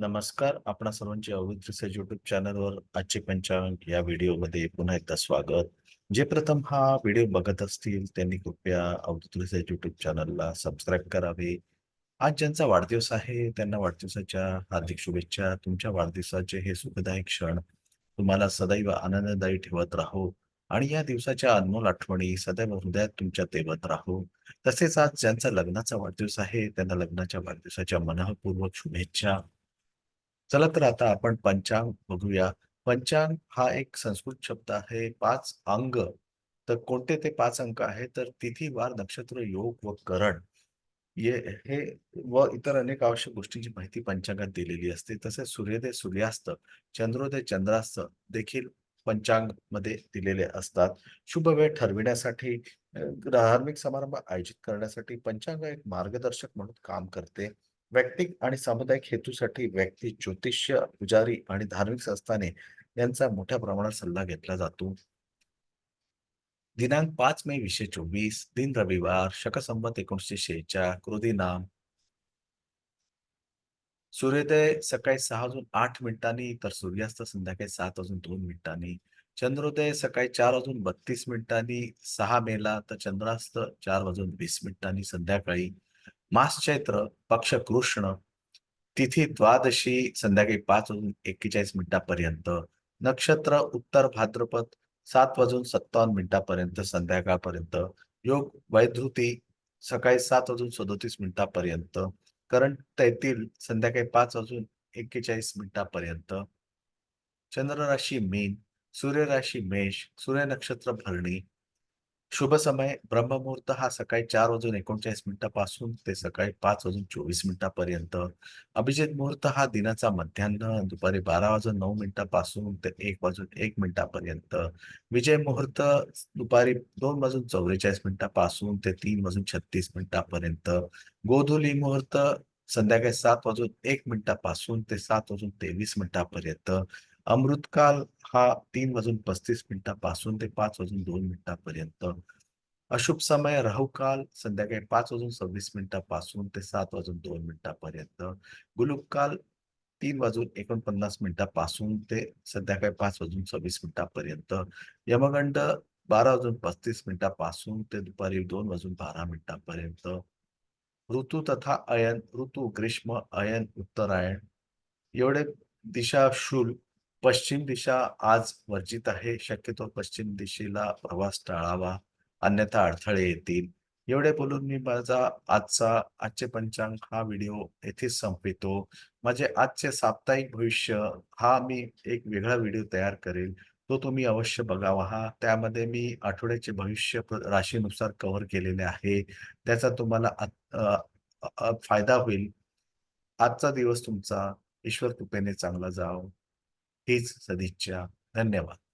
नमस्कार. आपणा सर्वांचे अवधूत रिसर्च युट्यूब चॅनलवर आजचे पंचांग या व्हिडिओमध्ये पुन्हा एकदा स्वागत. जे प्रथम हा व्हिडिओ बघत असतील त्यांनी कृपया अवधूत रिसर्च युट्यूब चॅनलला सबस्क्राईब करावे. आज ज्यांचा वाढदिवस आहे त्यांना वाढदिवसाच्या हार्दिक शुभेच्छा. तुमच्या वाढदिवसाचे हे सुखदायक क्षण तुम्हाला सदैव आनंददायी ठेवत राहो आणि या दिवसाच्या अनमोल आठवणी सदैव हृदयात तुमच्या तेवत राहो. तसेच आज ज्यांचा लग्नाचा वाढदिवस आहे त्यांना लग्नाच्या वाढदिवसाच्या मनःपूर्वक शुभेच्छा. चला तर आता आपण पंचांग बघूया. पंचांग हा एक संस्कृत शब्द आहे. पाच अंग. तर कोणते ते पाच अंक आहेत? तर तिथी वार नक्षत्र योग व करण. ये हे व इतर अनेक आवश्यक गोष्टींची माहिती पंचांगात दिलेली असते. तसेच सूर्योदय सूर्यास्त चंद्रोदय चंद्रास्त देखील पंचांगमध्ये दिलेले असतात. शुभ वेळ ठरविण्यासाठी धार्मिक समारंभ आयोजित करण्यासाठी पंचांग एक मार्गदर्शक म्हणून काम करते. वैयक्तिक आणि सामुदायिक हेतूसाठी व्यक्ती ज्योतिष्य पुजारी आणि धार्मिक संस्थाने यांचा मोठ्या प्रमाणात सल्ला घेतला जातो. दिनांक पाच मे वीसशे चोवीस दिन रविवार शकसंमत एकोणीसशे शेहेचाळ क्रोधी नाम. सूर्योदय सकाळी सहा वाजून आठ मिनिटांनी तर सूर्यास्त संध्याकाळी सात वाजून दोन मिनिटांनी. चंद्रोदय सकाळी चार वाजून बत्तीस मिनिटांनी सहा मेला तर चंद्रास्त चार वाजून वीस मिनिटांनी संध्याकाळी मास चैत्र पक्ष कृष्ण तिथी द्वादशी संध्याकाळी पाच वाजून एक्केचाळीस मिनिटापर्यंत. नक्षत्र उत्तर भाद्रपद सात वाजून सत्तावन्न मिनिटापर्यंत संध्याकाळपर्यंत. योग वैधृती सकाळी सात वाजून सदोतीस मिनिटापर्यंत. करण तैतील संध्याकाळी पाच वाजून एक्केचाळीस मिनिटापर्यंत. चंद्र राशी मीन सूर्य राशी मेष सूर्य नक्षत्र भरणी शुभ समय ब्रह्ममुहूर्त हा सकाळी चार वाजून एकोणचाळीस मिनिटापासून ते सकाळी पाच वाजून चोवीस मिनिटापर्यंत. अभिजित मुहूर्त हा दिनाचा मध्यान्ह दुपारी बारा वाजून नऊ मिनिटापासून ते एक वाजून एक मिनिटापर्यंत. विजय मुहूर्त दुपारी दोन वाजून चौवेचाळीस मिनिटापासून ते तीन वाजून छत्तीस मिनिटापर्यंत. गोधुली मुहूर्त संध्याकाळी सात वाजून एक मिनिटापासून ते सात वाजून तेवीस मिनिटापर्यंत. अमृतकाल हा तीन वाजून पस्तीस मिनिटापासून ते पाच वाजून दोन मिनिटापर्यंत. अशुभ समय राहुकाल संध्याकाळी पाच वाजून सव्वीस मिनिटापासून ते सात वाजून दोन मिनिटापर्यंत. गुलुकाल तीन वाजून एकोणपन्नास मिनिटापासून ते संध्याकाळी पाच वाजून सव्वीस मिनिटापर्यंत. यमगंड बारा वाजून पस्तीस मिनिटापासून ते दुपारी दोन वाजून बारा मिनिटापर्यंत. ऋतू तथा अयन ऋतू ग्रीष्म अयन उत्तरायण. एवढे दिशा शूल पश्चिम दिशा आज वर्जित आहे. शक्यतो पश्चिम दिशेला प्रवास टाळावा. अन्यथा अडथळे येतील. एवढे बोलून मी माझा आजचा आजचे पंचांग हा व्हिडिओ येथेच संपवितो. माझे आजचे साप्ताहिक भविष्य हा मी एक वेगळा व्हिडिओ तयार करेल. तो तुम्ही अवश्य बघावा हा. त्यामध्ये मी आठवड्याचे भविष्य राशीनुसार कव्हर केलेले आहे. त्याचा तुम्हाला फायदा होईल. आजचा दिवस तुमचा ईश्वर कृपेने चांगला जाव हीच सदिच्छा. धन्यवाद.